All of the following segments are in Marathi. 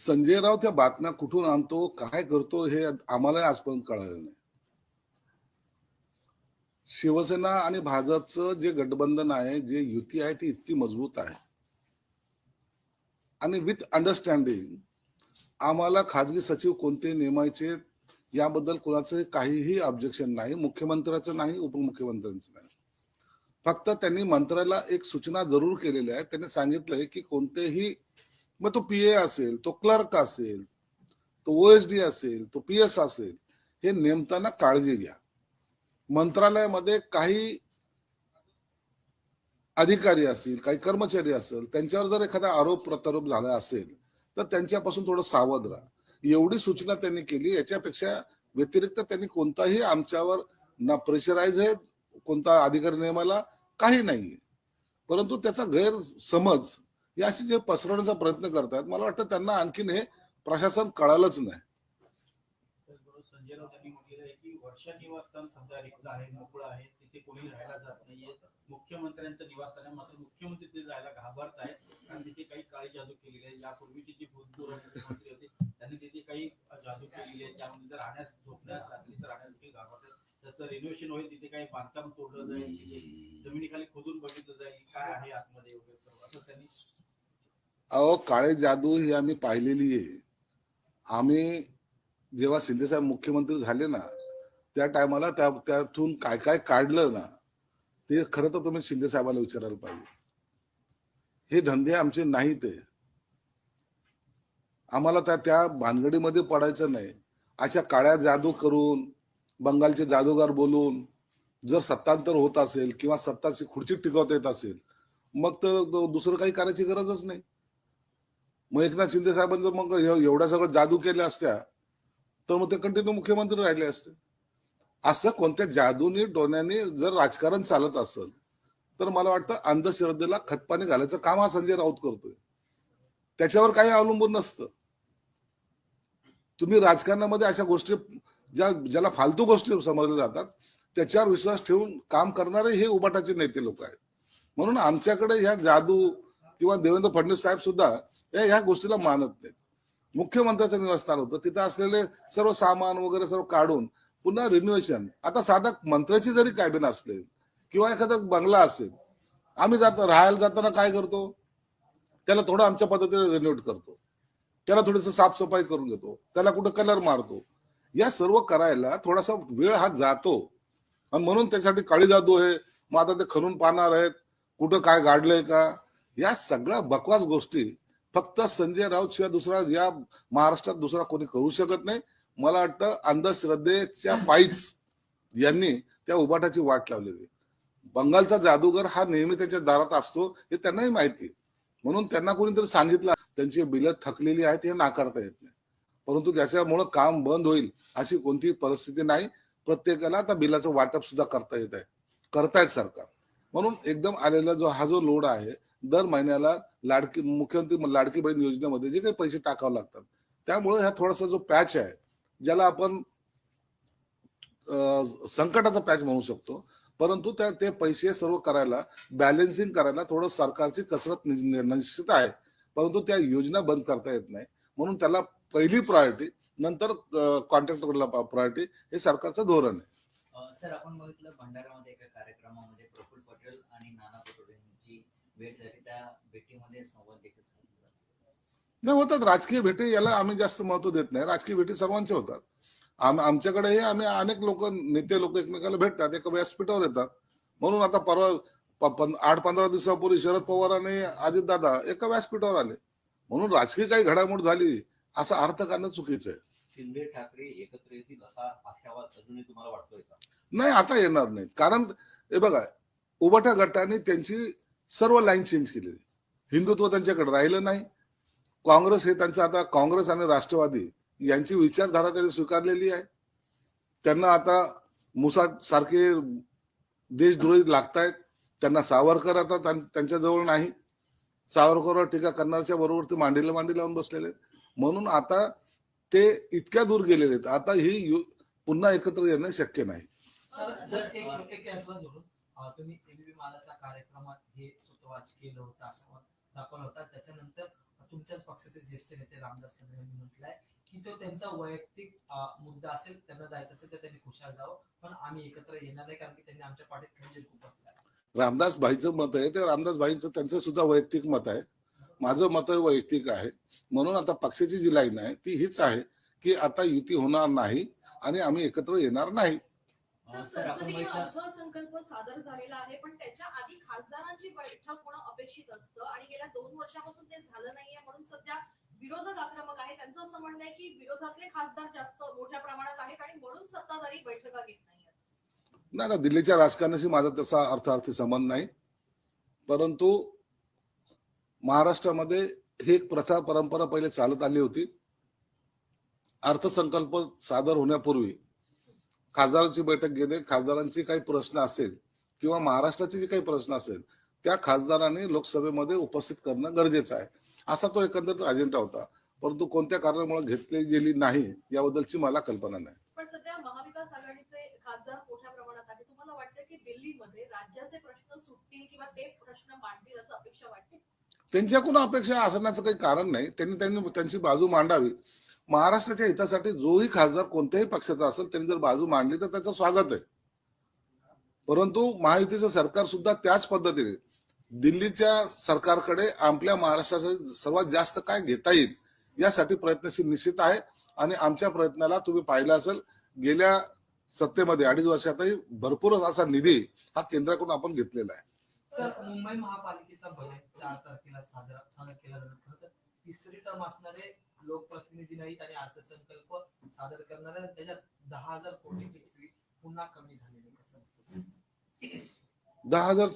संजय राव त्या बातम्या कुठून आणतो काय करतो हे आम्हाला आजपर्यंत कळालं नाही. शिवसेना आणि भाजपचं जे गठबंधन आहे जे युती आहे ती इतकी मजबूत आहे. आणि विथ अंडरस्टँडिंग आम्हाला खाजगी सचिव कोणते नेमायचे याबद्दल कुणाचं काहीही ऑब्जेक्शन नाही मुख्यमंत्र्याचं नाही उपमुख्यमंत्र्यांचं नाही. फक्त त्यांनी मंत्र्याला एक सूचना जरूर केलेल्या आहे त्यांनी सांगितलंय की कोणतेही मग तो पी ए असेल तो क्लर्क असेल तो ओ एस डी असेल तो पी एस असेल हे नेमताना काळजी घ्या. मंत्रालयामध्ये काही अधिकारी असतील काही कर्मचारी असेल त्यांच्यावर जर एखादा आरोप प्रत्यारोप झाला असेल तर त्यांच्यापासून थोडं सावध राहा. एवढी सूचना त्यांनी केली याच्यापेक्षा व्यतिरिक्त त्यांनी कोणताही आमच्यावर ना प्रेशराईज आहे कोणता अधिकारी नेमाला काही नाहीये. परंतु त्याचा गैरसमज हे असे जे पसरवण्याचा प्रयत्न करतात मला वाटतं त्यांना आणखीन हे प्रशासन कळालंच नाही. मुख्यमंत्र्यांचं निवासस्थान आहे. मात्र मुख्यमंत्री तिथे जायला घाबरत आहेत कारण तिथे काही काळी जादू केलेली आहे यापूर्वीचे जे भूतपूर्व मुख्यमंत्री होते त्यांनी तिथे काही जादू केलेली आहे त्यामध्ये राहण्यास झोपण्यास रात्रीचं राहण्यास देखील घाबरतात त्याचं रिनोव्हेशन होईल तिथे काही बांधकाम तोडलं जाईल तिथे जमिनीखाली खोदून बघितलं जाईल. काय आहे आतमध्ये वगैरे सर्व. असं त्यांनी अहो काळे जादू ही आम्ही पाहिलेली आहे. आम्ही जेव्हा शिंदेसाहेब मुख्यमंत्री झाले ना त्या टायमाला त्या त्यातून काय काय काढलं ना ते खरं तर तुम्ही शिंदेसाहेबाला विचारायला पाहिजे. हे धंदे आमचे नाहीत आहे. आम्हाला त्या त्या भानगडीमध्ये पडायचं नाही. अशा काळ्या जादू करून बंगालचे जादूगार बोलून जर सत्तांतर होत असेल किंवा सत्ताची खुर्ची टिकवता येत असेल मग तर दुसरं काही करायची गरजच नाही. मग एकनाथ शिंदे साहेबांनी जर मग एवढ्या सगळं जादू केल्या असत्या तर मग ते कंटिन्यू मुख्यमंत्री राहिले असते. असं कोणत्या जादूनी डोण्याने जर राजकारण चालत असेल तर मला वाटतं अंधश्रद्धेला खतपाणी घालायचं काम हा संजय राऊत करतोय. त्याच्यावर काही अवलंबून नसतं. तुम्ही राजकारणामध्ये अशा गोष्टी ज्या ज्याला फालतू गोष्टी समजल्या जातात त्याच्यावर विश्वास ठेवून काम करणारे हे उबाटाचे नेते लोक आहेत. म्हणून आमच्याकडे ह्या जादू किंवा देवेंद्र फडणवीस साहेब सुद्धा ह्या गोष्टीला मानत नाहीत. मुख्यमंत्र्याचं निवासस्थान होतं. तिथं असलेले सर्व सामान वगैरे सर्व काढून पुन्हा रिन्युएशन आता साधा मंत्र्याची जरी कॅबिन असले किंवा एखादा बंगला असेल आम्ही जात राहायला जाताना काय करतो? त्याला थोडं आमच्या पद्धतीने रिन्युएट करतो. त्याला थोडस साफसफाई करून घेतो. त्याला कुठं कलर मारतो. या सर्व करायला थोडासा वेळ हा जातो. आणि म्हणून त्यासाठी काळी जादू आहे. मग आता ते खणून पाहणार आहेत. कुठं काय गाडलंय का? या सगळ्या बकवास गोष्टी फक्त संजय राऊत शिवाय दुसरा या महाराष्ट्रात दुसरा कोणी करू शकत नाही. मला वाटतं अंधश्रद्धेच्या पायीच यांनी त्या उबाटाची वाट लावलेली. बंगालचा जादूगर हा नेहमी त्याच्या दारात असतो हे त्यांनाही माहिती. म्हणून त्यांना कोणीतरी सांगितलं त्यांची बिलं थकलेली आहेत हे नाकारता येत नाही. परंतु त्याच्यामुळं काम बंद होईल अशी कोणतीही परिस्थिती नाही. प्रत्येकाला आता बिलाचं वाटप सुद्धा करता येत आहे. करतायत सरकार. म्हणून एकदम आलेला जो हा जो लोड आहे दर महिन्याला लाडकी मुख्यमंत्री लाडकी बहीण योजनेमध्ये जे काही पैसे टाकावे लागतात. त्यामुळे हा थोडासा जो पॅच आहे ज्याला आपण संकटाचा पॅच म्हणू शकतो. परंतु त्या ते पैसे सर्व करायला बॅलेन्सिंग करायला थोडं सरकारची कसरत निश्चित आहे. परंतु त्या योजना बंद करता येत नाही. म्हणून त्याला पहिली प्रायोरिटी नंतर कॉन्ट्रॅक्टरला प्रायोरिटी हे सरकारचं धोरण आहे. सर आपण बघितलं भंडारामध्ये एका कार्यक्रमामध्ये प्रफुल्ल पटेल आणि नाना पटोले भेट झाली त्या भेटीमध्ये संवाद देखील साधला. नाही होतात. राजकीय भेटी याला आम्ही जास्त महत्त्व देत नाही. राजकीय भेटी सर्वांच्या होतात. आम आमच्याकडे हे आम्ही अनेक लोक नेते लोक एकमेकाला भेटतात. एका व्यासपीठावर येतात. म्हणून आता परवा आठ पंधरा दिवसापूर्वी शरद पवार आणि अजितदादा एका व्यासपीठावर आले. म्हणून राजकीय काही घडामोड झाली असा अर्थ करणं चुकीचं आहे. शिंदे ठाकरे एकत्र येतील असा आशावाद अजूनही तुम्हाला वाटतोय का? नाही आता येणार नाही कारण हे बघा उबाटा गटाने त्यांची सर्व लाईन चेंज केलेली हिंदुत्व त्यांच्याकडे राहिलं नाही. काँग्रेस हे त्यांचं आता काँग्रेस आणि राष्ट्रवादी यांची विचारधारा त्यांनी स्वीकारलेली आहे. त्यांना आता मुसा सारखे देशद्रोही लागतायत. त्यांना सावरकर आता त्यांच्याजवळ नाही. सावरकरवर टीका करणारच्या बरोबर ते मांडीला मांडी लावून बसलेले आहेत. म्हणून आता ते इतक्या दूर गेलेले आहेत. आता ही यु- पुन्हा एकत्र येणं शक्य नाही. मालाच्या कार्यक्रमात हे सुतवाच केलं होतं असं दाखवलं होता. त्याच्यानंतर तुमच्याच पक्षाचे ज्येष्ठ नेते रामदास कदम यांनी म्हटलंय की तो त्यांचा वैयक्तिक मुद्दा असेल त्यांना जायचं असेल तर त्यांनी खुशाल जावं. पण आम्ही एकत्र येणार नाही कारण की त्यांनी आमच्या पाठीत खंजीर खूप असला रामदास भाईचं मत आहे. ते रामदास भाईंचं त्यांचं सुद्धा वैयक्तिक मत आहे. माझं मत वैयक्तिक आहे. म्हणून आता पक्षाची जी लाईन आहे ती हीच आहे की आता युती होणार नाही आणि आम्ही एकत्र येणार नाही. सर आपण अर्थसंकल्प सादर झालेला आहे पण त्याच्या आधी खासदारांची बैठक होणं अपेक्षित असतं आणि गेल्या दोन वर्षापासून ते झालं नाहीये म्हणून सध्या विरोधक आक्रमक आहे. त्यांचं असं म्हणणं आहे की विरोधातले खासदार जास्त मोठ्या प्रमाणात आहेत आणि म्हणून सत्ताधारी बैठका घेत नाहीये नाही आता दिल्लीच्या राजकारणाशी माझा तसा अर्थार्थी संबंध नाही. परंतु महाराष्ट्रामध्ये ही एक प्रथा परंपरा पहिले चालत आली होती. अर्थसंकल्प सादर होण्यापूर्वी खासदारांची बैठक घेणे खासदारांची काही प्रश्न असेल किंवा महाराष्ट्राचे जे काही प्रश्न असेल त्या खासदारांनी लोकसभेमध्ये उपस्थित करणं गरजेचं आहे. असा तो एकंदरीत अजेंडा होता. परंतु कोणत्या कारणामुळे घेतली गेली नाही याबद्दलची मला कल्पना नाही. पण सध्या महाविकास आघाडीचे खासदार मोठ्या प्रमाणात आहे तुम्हाला वाटतं की दिल्लीमध्ये राज्याचे प्रश्न सुटतील किंवा ते प्रश्न मांडतील असं अपेक्षा वाटते? त्यांच्याकडून अपेक्षा असण्याचं काही कारण नाही. त्यांनी त्यांनी त्यांची बाजू मांडावी. महाराष्ट्राच्या हितासाठी जोही खासदार कोणत्याही पक्षाचा असेल त्यांनी जर बाजू मांडली तर त्याचं स्वागत आहे. परंतु महायुतीचं सरकार सुद्धा त्याच पद्धतीने दिल्लीच्या सरकारकडे आपल्या महाराष्ट्रासाठी सर्वात जास्त काय घेता येईल यासाठी प्रयत्नशील निश्चित आहे. आणि आमच्या प्रयत्नाला तुम्ही पाहिलं असेल गेल्या सत्तेमध्ये अडीच वर्षातही भरपूर असा निधी हा केंद्राकडून आपण घेतलेला आहे. सर मुंबई महापालिकेचा बजेट चार तारखेला साजरा सादर केला जाणार. तिसरी टर्म असणारे लोकप्रतिनिधी नाहीत आणि अर्थसंकल्प सादर करणारे त्याच्यात दहा हजार कोटीची ठेवी पुन्हा कमी झालेली कसं दहा हजार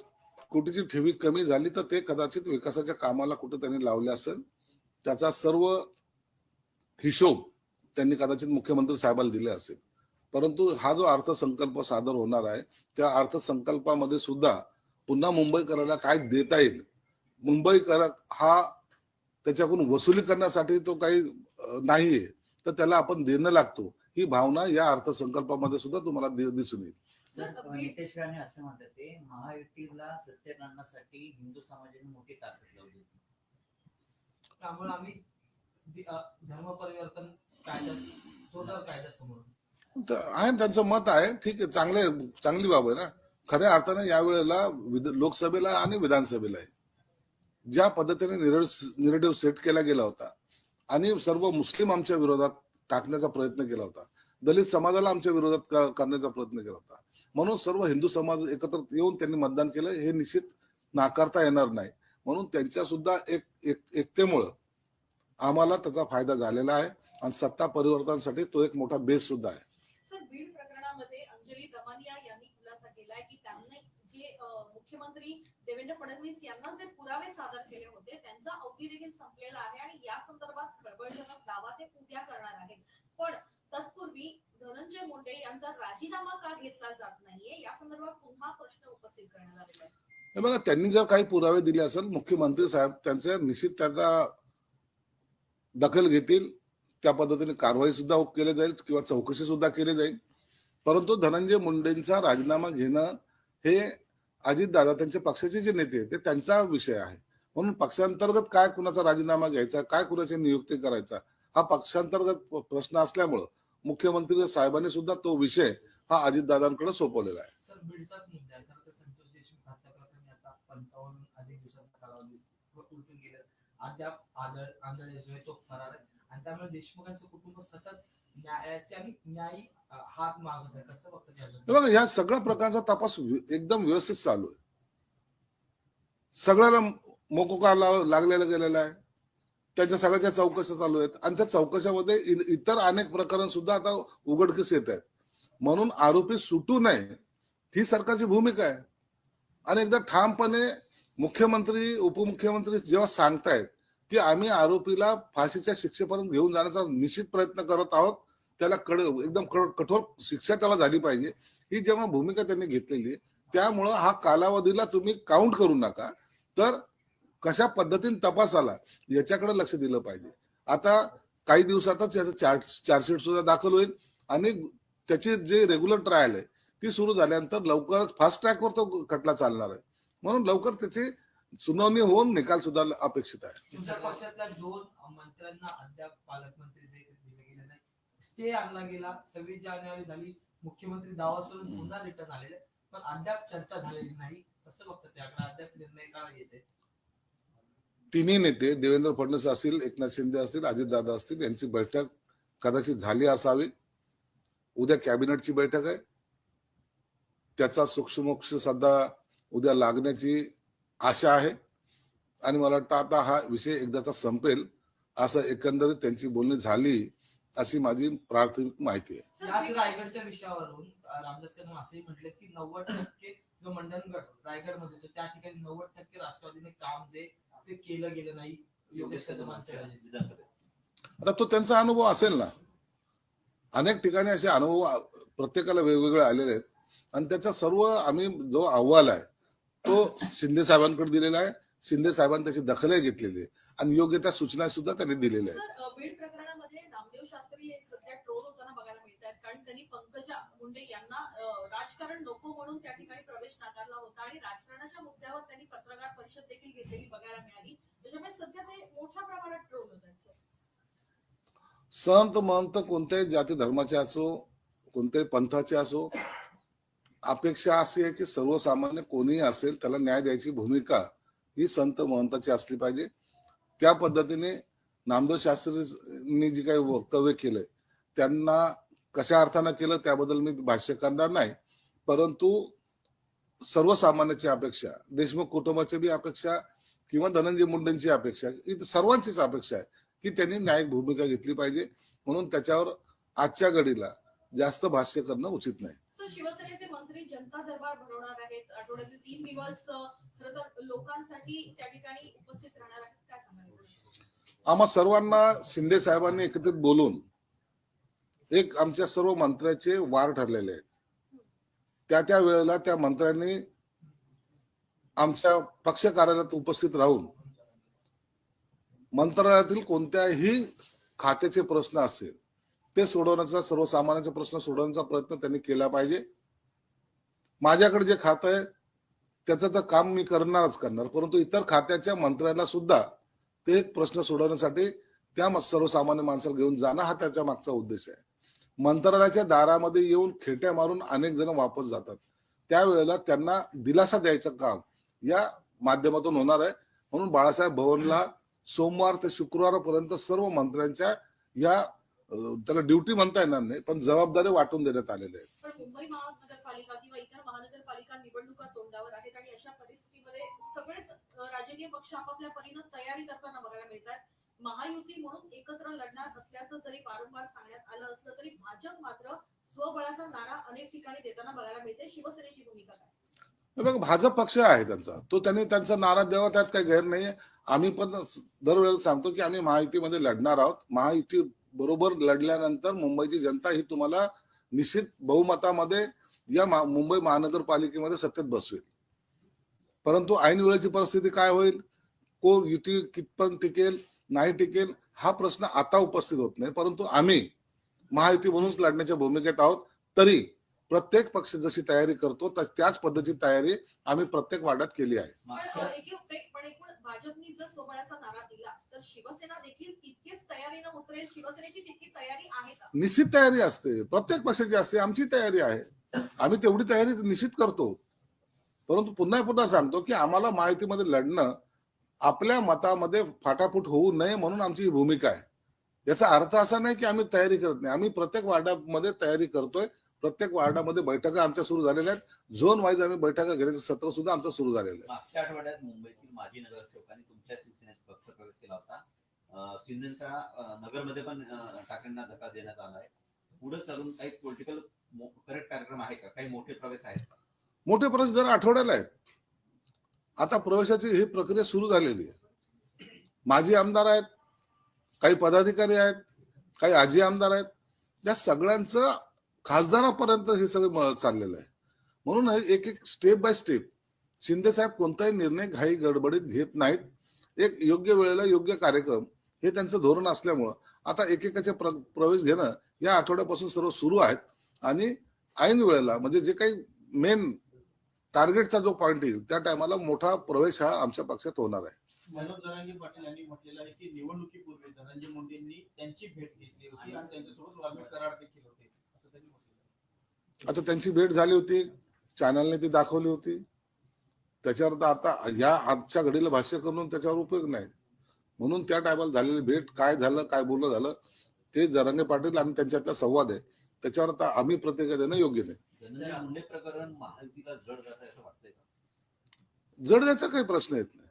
कोटीची ठेवी कमी झाली तर ते कदाचित विकासाच्या कामाला कुठे त्यांनी लावले असेल. त्याचा सर्व हिशोब त्यांनी कदाचित मुख्यमंत्री साहेबाला दिले असेल. परंतु हा जो अर्थसंकल्प सादर होणार आहे त्या अर्थसंकल्पामध्ये सुद्धा पुन्हा मुंबईकराला काय देता येईल? मुंबईकर हा त्याच्याकडून वसुली करण्यासाठी तो काही नाहीये. तर त्याला आपण देणं लागतो. ही भावना या अर्थसंकल्पामध्ये सुद्धा तुम्हाला दिसून येईल. नितेश राणे असं म्हणतात ते महायुतीला सत्तेत आणण्यासाठी हिंदू समाजाने मोठी ताकद लावली होती. त्यामुळे आम्ही धर्म परिवर्तन कायदा जोरदार कायदा समोर आहे त्यांचं मत आहे. ठीक आहे चांगले चांगली बाब आहे ना. खऱ्या अर्थाने यावेळेला लोकसभेला आणि विधानसभेला आहे. ज्या पद्धतीने निरेटिव्ह सेट केला गेला होता आणि सर्व मुस्लिम आमच्या विरोधात टाकण्याचा प्रयत्न केला होता. दलित समाजाला आमच्या विरोधात करण्याचा प्रयत्न केला होता. म्हणून सर्व हिंदू समाज एकत्र येऊन त्यांनी मतदान केलं. हे निश्चित नाकारता येणार नाही. म्हणून त्यांच्या सुद्धा एक एक- एकतेमुळं आम्हाला त्याचा फायदा झालेला आहे आणि सत्ता परिवर्तनासाठी तो एक मोठा बेस सुद्धा आहे. जे मुख्यमंत्री देवेंद्र फडणवीस यांना जे पुरावे सादर केले होते त्यांचा अवधी देखील संपलेला आहे आणि या संदर्भात खळबळजनक दावा ते उद्या करणार आहेत. पण तत्पूर्वी धनंजय मुंडे यांचा राजीनामा का घेतला जात नाहीये या संदर्भात पुन्हा प्रश्न उपस्थित करण्यात आलेला आहे हे बघा त्यांनी जर काही पुरावे दिले असेल मुख्यमंत्री साहेब त्यांचे निश्चित त्याचा दखल घेतील त्या पद्धतीने कारवाई सुद्धा केली जाईल किंवा चौकशी सुद्धा केली जाईल. परंतु धनंजय मुंडेंचा राजीनामा घेणं हे अजितदादा त्यांच्या पक्षाचे जे नेते ते त्यांचा विषय आहे. म्हणून पक्षांतर्गत काय कुणाचा राजीनामा घ्यायचा काय कुणाची नियुक्ती करायचा हा पक्षांतर्गत प्रश्न असल्यामुळं मुख्यमंत्री साहेबांनी सुद्धा तो विषय हा अजितदादांकडे सोपवलेला आहे. अद्याप आदळ आंधळ जो आहे तो फरार आहे. आणि त्यामुळे देशमुखांचं कुटुंब सतत न्यायाचे न्यायी हात मागत आहे. कसं बघतं बघा या सगळ्या प्रकारचा तपास एकदम व्यवस्थित चालू आहे. सगळ्याला मोकोकार लाव- लागलेला गेलेला आहे. त्याच्या सगळ्याच्या चौकशा चालू आहेत. आणि त्या चौकशामध्ये इतर अनेक प्रकरण सुद्धा आता उघडकीस येत आहेत. म्हणून आरोपी सुटू नये ही सरकारची भूमिका आहे. आणि एकदा ठामपणे मुख्यमंत्री उपमुख्यमंत्री जेव्हा सांगतायत की आम्ही आरोपीला फाशीच्या शिक्षेपर्यंत घेऊन जाण्याचा निश्चित प्रयत्न करत आहोत त्याला कड एकदम कठोर शिक्षा त्याला झाली पाहिजे. ही जेव्हा भूमिका त्यांनी घेतलेली आहे त्यामुळं हा कालावधीला तुम्ही काउंट करू नका. तर कशा पद्धतीने तपास आला याच्याकडे लक्ष दिलं पाहिजे. आता काही दिवसातच याचं चार्ट चार्जशीट सुद्धा दाखल होईल आणि त्याची जे रेग्युलर ट्रायल आहे ती सुरू झाल्यानंतर लवकरच फास्ट ट्रॅकवर तो खटला चालणार आहे. म्हणून लवकर त्याची सुनावणी होऊन निकाल सुद्धा अपेक्षित आहे तुमच्या पक्षातल्या दोन मंत्र्यांना अद्याप पालकमंत्री जे दिले गेले नाही स्टे आणला गेला सव्वीस जानेवारी झाली मुख्यमंत्री दावा सोडून पुन्हा रिटर्न आलेले. पण अद्याप चर्चा झालेली नाही. कसं बघतात त्याकडे अद्याप निर्णय का येते? तिन्ही नेते देवेंद्र फडणवीस असतील एकनाथ शिंदे असतील अजितदादा असतील यांची बैठक कदाचित झाली असावी. उद्या कॅबिनेटची बैठक आहे. त्याचा सूक्ष्मोक्ष सध्या उद्या लागण्याची आशा आहे. आणि मला वाटतं आता हा विषय एकदाचा संपेल असं एकंदरीत त्यांची बोलणी झाली. अशी माझी प्राथमिक माहिती आहे. याच रायगडच्या विषयावरून अं, रामदास कदम असंही म्हटलं की नव्वद टक्के जो मंडणगड रायगडमध्ये होतो त्या ठिकाणी नव्वद टक्के राष्ट्रवादीने काम जे ते केलं गेलं नाही योगेश कदमांच्या वेळेस. आता तो त्यांचा अनुभव असेल ना. अनेक ठिकाणी असे अनुभव आ- प्रत्येकाला वेगवेगळे आलेले आहेत. आणि त्याचा सर्व आम्ही जो अहवाल आहे तो शिंदे साहेबांकडे दिलेला आहे. शिंदे साहेबांनी त्याची दखलही घेतलेली आहे. आणि योग्य त्या सूचना सुद्धा त्यांनी दिलेल्या आहेत. सर अ, बीड प्रकरणामध्ये नामदेव शास्त्री हे सध्या ट्रोल होताना बघायला मिळत आहेत कारण त्यांनी पंकजा मुंडे यांना राजकारण नको म्हणून त्या ठिकाणी प्रवेश नाकारला होता आणि राजकारणाच्या मुद्द्यावर त्यांनी पत्रकार परिषद देखील घेतलेली बघायला मिळाली. त्याच्यामुळे सध्या ते मोठ्या प्रमाणात ट्रोल होत आहेत संत महंत कोणत्याही जाती धर्माचे असो कोणत्याही पंथाचे असो अपेक्षा अशी आहे की सर्वसामान्य कोणीही असेल त्याला न्याय द्यायची भूमिका ही संत महंताची असली पाहिजे. त्या पद्धतीने नामदेव शास्त्रींनी जे काही वक्तव्य केलंय त्यांना कशा अर्थानं केलं त्याबद्दल मी भाष्य करणार नाही. परंतु सर्वसामान्याची अपेक्षा देशमुख कुटुंबाची बी अपेक्षा किंवा धनंजय मुंडेंची अपेक्षा ही सर्वांचीच अपेक्षा आहे की त्यांनी न्यायिक भूमिका घेतली पाहिजे. म्हणून त्याच्यावर आजच्या घडीला जास्त भाष्य करणं उचित नाही. शिवसेनेचे मंत्री जनता दरबार भरवणार आहेत. आठवड्यातील तीन दिवस खरं तर लोकांसाठी त्या ठिकाणी उपस्थित राहणार आहेत. काय सांगाल? आम्हा सर्वांना शिंदे साहेबांनी एकत्रित बोलून एक आमच्या सर्व मंत्र्याचे वार ठरलेले आहेत. त्या त्या वेळेला त्या मंत्र्यांनी आमच्या पक्ष कार्यालयात उपस्थित राहून मंत्रालयातील कोणत्याही खात्याचे प्रश्न असेल ते सोडवण्याचा सर्वसामान्यांचे प्रश्न सोडवण्याचा प्रयत्न त्यांनी केला पाहिजे. माझ्याकडे जे खातं आहे त्याचं तर काम मी करणारच करणार परंतु इतर खात्याच्या मंत्र्यांना सुद्धा ते एक प्रश्न सोडवण्यासाठी त्या सर्वसामान्य माणसाला घेऊन जाणं हा त्याच्या मागचा उद्देश आहे. मंत्रालयाच्या दारामध्ये येऊन खेट्या मारून अनेक जण वापस जातात. त्यावेळेला त्यांना दिलासा द्यायचं काम या माध्यमातून होणार आहे. म्हणून बाळासाहेब भवनला सोमवार ते शुक्रवारपर्यंत सर्व मंत्र्यांच्या या त्याला ड्युटी म्हणता येणार नाही पण जबाबदारी वाटून देण्यात आलेल्या आहेत. पण सगळेच राजकीय पक्ष आपापल्या परीनं तयारी करताना बघायला मिळतात. महायुती म्हणून एकत्र लढणार असल्याचं जरी वारंवार सांगण्यात आलं असलं तरी भाजप मात्र स्वबळाचा नारा अनेक ठिकाणी देताना बघायला मिळते. शिवसेनेची भूमिका काय? बघ भाजप पक्ष आहे त्यांचा. तो त्यांनी त्यांचा नारा द्यावा त्यात काही गैर नाहीये. आम्ही पण दरवेळेला सांगतो की आम्ही महायुतीमध्ये लढणार आहोत. महायुती बरोबर लढल्यानंतर मुंबईची जनता ही तुम्हाला निश्चित बहुमतामध्ये या मुंबई महानगरपालिकेमध्ये सत्तेत बसवेल. परंतु ऐन वेळेची परिस्थिती काय होईल? कोण युती कितपण टिकेल नाही टिकेल हा प्रश्न आता उपस्थित होत नाही. परंतु आम्ही महायुती म्हणूनच लढण्याच्या भूमिकेत आहोत. तरी प्रत्येक पक्ष जशी तयारी करतो त्याच पद्धतीची तयारी आम्ही प्रत्येक वार्डात केली आहे. पण मागच्या अ, एक- एक- पण एकूण भाजपनी जर स्वबळाचा नारा दिला तर शिवसेना देखील तितकीच तयारीनं उतरेल? शिवसेनेची तितकी तयारी आहे का? निश्चित तयारी असते. प्रत्येक पक्षाची असते. आमची तयारी आहे. आम्ही तेवढी तयारी निश्चित करतो. परंतु पुन्हा पुन्हा सांगतो की आम्हाला माहितीमध्ये लढणं आपल्या मतामध्ये फाटाफूट होऊ नये म्हणून आमची ही भूमिका आहे. याचा अर्थ असा नाही की आम्ही तयारी करत नाही. आम्ही प्रत्येक वार्डामध्ये तयारी करतोय. प्रत्येक वार्डामध्ये बैठका आमच्या सुरू झालेल्या आहेत. झोन वाईज आम्ही बैठका घेण्याचं सत्र सुद्धा आमचं सुरू झालेलं आहे. मागच्या आठवड्यात मुंबईतील माजी नगरसेवकांनी तुमच्या शिवसेनेत पक्ष प्रवेश केला होता. शिंदेच्या नगरमध्ये पण ठाकरेंना धक्का देण्यात आला आहे. पुढे चालून काही पॉलिटिकल करेक्ट कार्यक्रम आहे का? काही मोठे प्रवेश आहेत का? मोठे प्रवेश दर आठवड्याला आहेत. आता प्रवेशाची ही प्रक्रिया सुरू झालेली आहे. माजी आमदार आहेत काही पदाधिकारी आहेत काही आजी आमदार आहेत. या सगळ्यांचं खासदारापर्यंत हे सगळं चाललेलं आहे. म्हणून हे एक एक स्टेप बाय स्टेप शिंदे साहेब कोणताही निर्णय घाई गडबडीत घेत नाहीत. एक योग्य वेळेला योग्य कार्यक्रम हे त्यांचं धोरण असल्यामुळं आता एकेकाचे प्र प्रवेश घेणं या आठवड्यापासून सर्व सुरू आहेत. आणि ऐन वेळेला म्हणजे जे काही मेन टार्गेटचा जो पॉईंट येईल त्या टायमाला मोठा प्रवेश हा आमच्या पक्षात होणार आहे. मनोज जरांगे पाटील यांनी म्हटलेलं आहे की निवडणुकीपूर्वी धनंजय मुंडेंनी त्यांची भेट घेतली होती आणि त्यांच्यासोबत वाल्मिक करार देखील होते. असं त्यांनी म्हटलेलं आहे. आता त्यांची भेट झाली होती चॅनलने ती दाखवली होती. त्याच्यावर तर आता या आजच्या घडीला भाष्य करून त्याच्यावर उपयोग नाही. म्हणून त्या टायमाला झालेली भेट काय झालं काय बोलणं झालं ते जरांगे पाटील आणि त्यांच्यातला संवाद आहे. त्याच्यावर आता आम्ही प्रतिक्रिया देणं योग्य नाही. धनंजय मुंडे प्रकरण महायुतीला जड जात आहे असं वाटतंय का? जड द्यायचा काही प्रश्न येत नाही.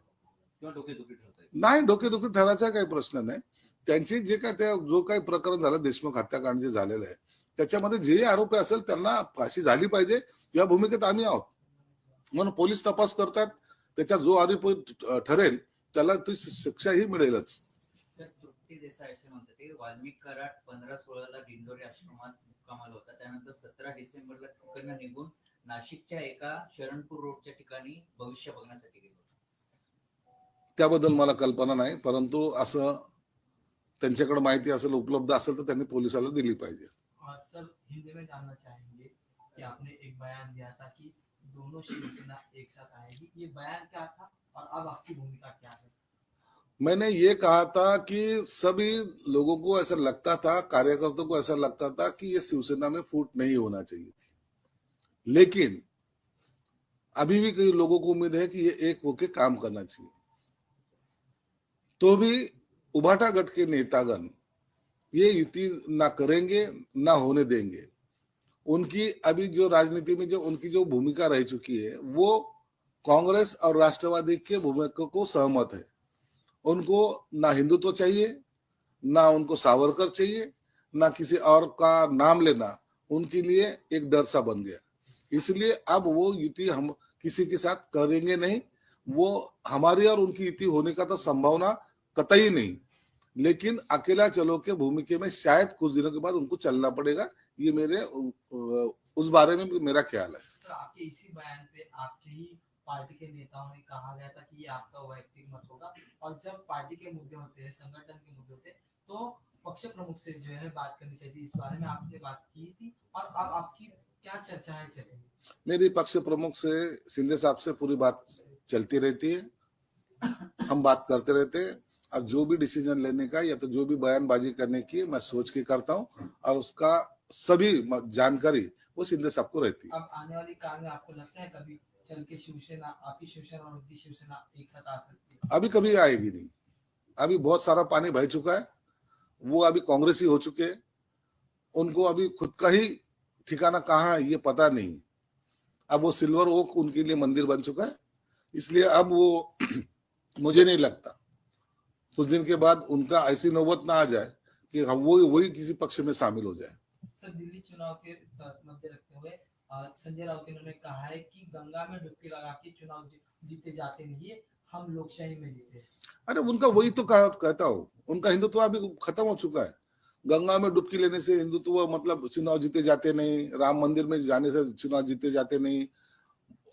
किंवा डोकेदुखी नाही डोकेदुखी ठरायचा काही प्रश्न नाही. त्यांची जे काय त्या जो काही प्रकरण झालं देशमुख हत्याकांड जे झालेलं आहे त्याच्यामध्ये जे आरोपी असेल त्यांना फाशी झाली पाहिजे. या भूमिकेत आम्ही आहोत. म्हणून पोलीस तपास करतात. त्याच्या जो आरोपी ठरेल त्याला ती शिक्षाही मिळेलच. सर तृप्ती देसाई असे म्हणतात की वाल्मिक कराड पंधरा सोळाला दिंडोरी आश्रमात मुक्कामाला होता. त्यानंतर सतरा डिसेंबरला तिकडनं निघून नाशिकच्या एका शरणपूर रोडच्या ठिकाणी भविष्य बघण्यासाठी गेलो त्याबद्दल मला कल्पना नाही परंतु असं त्यांच्याकडे माहिती असेल उपलब्ध असेल तर त्यांनी पोलिसाला दिली पाहिजे. सर हिंदी में जानना चाहेंगे कि आपने एक बयान दिया था कि दोनों शिवसेना एक साथ आएगी. ये बयान क्या था? और अब आपकी भूमिका क्या है? मैंने ये कहा था कि सभी लोगों को ऐसा लगता था, कार्यकर्ताओं को ऐसा लगता था कि ये शिवसेना में फूट नहीं होना चाहिए थी। लेकिन अभी भी कई लोगों को उम्मीद है कि ये एक होके काम करना चाहिए। तो भी उभाटा के नेतागण ये युति ना करेंगे, ना होने देंगे। उनकी अभी जो राजनीति में जो, उनकी जो भूमिका रह चुकी है, वो कांग्रेस और राष्ट्रवादी के भूमिका को सहमत है। उनको ना हिंदुत्व चाहिए, ना उनको सावरकर चाहिए, ना किसी और का नाम लेना, उनके लिए एक डर सा बन गया। इसलिए अब वो युति हम किसी के साथ करेंगे नहीं, वो हमारी और उनकी युति होने का तो संभावना कतई नहीं। लेकिन अकेला चलो के भूमिका में शायद कुछ दिनों के बाद उनको चलना पड़ेगा, ये मेरे उस बारे में मेरा ख्याल है। सर आपके इसी बयान पे आपके ही पार्टी के नेताओं ने कहा गया था कि ये आपका वैयक्तिक मत होगा। और जब पार्टी के मुद्दे होते हैं संगठन के मुद्दे होते हैं तो पक्ष प्रमुख से जो है बात करनी चाहिए। इस बारे में आपने बात की थी। और अब आपकी क्या चर्चाएँ चल रही मेरी पक्ष प्रमुख से शिंदे साहब से पूरी बात चलती रहती है। हम बात करते रहते हैं। और जो भी डिसीज़न लेने का या तो जो भी बयानबाजी करने की मैं सोच के करता हूँ। और उसका सभी जानकारी वो सिंधे साहब को रहती है। अब आने वाली काल में आपको लगता है कभी चल के शिवसेना आपकी शिवसेना और उनकी शिवसेना एक साथ आ सकती है। अभी कभी आएगी नहीं। अभी बहुत सारा पानी बह चुका है। वो अभी कांग्रेसी हो चुके हैं। उनको अभी खुद का ही ठिकाना कहाँ है ये पता नहीं। अब वो सिल्वर ओक उनके लिए मंदिर बन चुका है। इसलिए अब वो मुझे नहीं लगता। कुछ दिन के बाद उनका ऐसी नौबत ना आ जाए कि वो वही किसी पक्ष में शामिल हो जाए। सर दिल्ली चुनाव के मध्य रखते हुए संजय राउत इन्होंने कहा है कि गंगा में डुबकी लगा के चुनाव जीते जाते नहीं है हम लोकशाही में जीते अरे उनका वही तो कहा, कहता हूँ। उनका हिंदुत्व अभी खत्म हो चुका है। गंगा में डुबकी लेने से हिंदुत्व मतलब चुनाव जीते जाते नहीं राम मंदिर में जाने से चुनाव जीते जाते नहीं।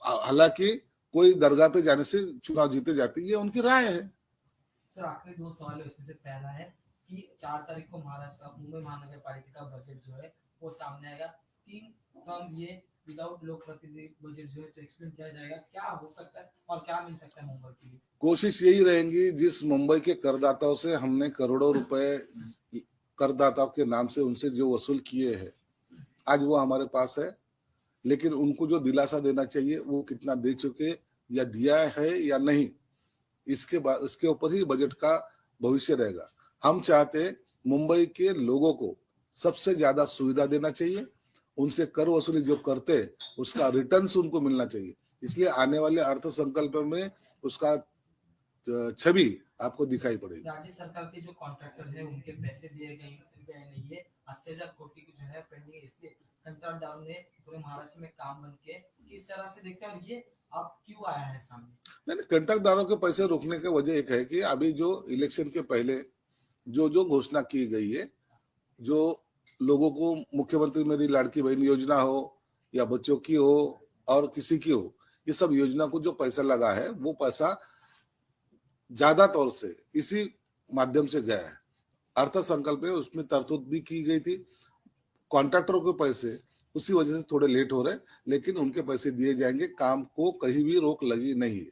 हालाँकि कोई दरगाह पे जाने से चुनाव जीते जाते ये उनकी राय है। सर आखिरी दो सवाल है उसमें से पहला है कि चार तारीख को महाराष्ट्र मुंबई महानगर पालिका का बजट जो है वो सामने आएगा। तीन टर्म ये विदाउट लोक प्रतिनिधि बजट जो है तो एक्सप्लेन किया जाएगा, क्या हो सकता है और क्या मिल सकता है मुंबई के लिए? कोशिश यही रहेगी, जिस मुंबई के करदाताओं से हमने करोड़ों रुपए करदाताओं के नाम से उनसे जो वसूल किए हैं, आज वो हमारे पास है, लेकिन उनको जो दिलासा देना चाहिए, वो कितना दे चुके या दिया है या नहीं, इसके बाद इसके ऊपर ही बजट का भविष्य रहेगा। हम चाहते मुंबई के लोगों को सबसे ज़्यादा सुविधा देना चाहिए उनसे कर वसूली जो करते उसका रिटर्न उनको मिलना चाहिए। इसलिए आने वाले अर्थ संकल्प में उसका छवि आपको दिखाई पड़ेगी। राज्य सरकार के जो कॉन्ट्रैक्टर है उनके पैसे दिए गए नहीं है। अस्सी हज़ार कोटि की जो है पेंडिंग है इसलिए कंट्रोल ने पूरे महाराष्ट्र में काम बंद किए किस तरह से देखते हैं ये अब क्यों आया है सामने? नहीं नहीं कंट्रैक्टदारों के पैसे रोकने की वजह एक है कि अभी जो इलेक्शन के पहले जो जो घोषणा की गई है जो लोगों को मुख्यमंत्री मेरी लाड़की बहन योजना हो या बच्चों की हो और किसी की हो, ये सब योजना को जो पैसा लगा है, वो पैसा ज़्यादा तौर से इसी माध्यम से गया है। अर्थ संकल्प में उसमें तरतूद भी की गई थी। कॉन्ट्रैक्टरों के पैसे उसी वजह से थोड़े लेट हो रहे लेकिन उनके पैसे दिए जाएँगे, काम को कहीं भी रोक लगी नहीं है।